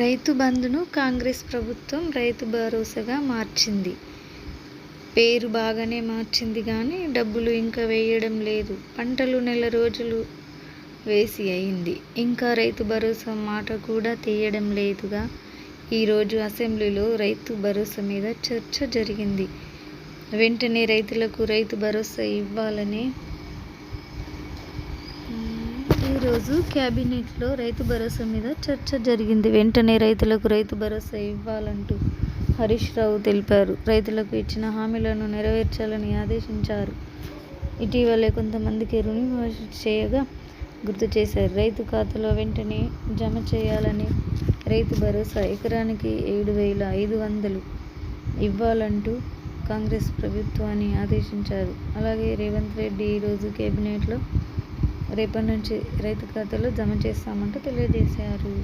రైతు బంధును కాంగ్రెస్ ప్రభుత్వం రైతు భరోసాగా మార్చింది. పేరు బాగానే మార్చింది కానీ డబ్బులు ఇంకా వేయడం లేదు. పంటలు నెల రోజులు వేసి అయింది. ఇంకా రైతు భరోసా మాట కూడా తీయడం లేదుగా. ఈరోజు అసెంబ్లీలో రైతు భరోసా మీద చర్చ జరిగింది. వెంటనే రైతులకు రైతు భరోసా ఇవ్వాలని ఈరోజు క్యాబినెట్లో రైతు భరోసా మీద చర్చ జరిగింది. వెంటనే రైతులకు రైతు భరోసా ఇవ్వాలంటూ హరీష్ రావు తెలిపారు. రైతులకు ఇచ్చిన హామీలను నెరవేర్చాలని ఆదేశించారు. ఇటీవలే కొంతమందికి రుణమాఫీ చేయగా గుర్తు చేశారు. రైతు ఖాతాలో వెంటనే జమ చేయాలని రైతు భరోసా ఎకరానికి ఏడు వేల ఐదు వందలు ఇవ్వాలంటూ కాంగ్రెస్ ప్రభుత్వాన్ని ఆదేశించారు. అలాగే రేవంత్ రెడ్డి ఈరోజు కేబినెట్లో రేపటి నుంచి రైతు ఖాతాలో జమ చేస్తామంటూ తెలియజేశారు.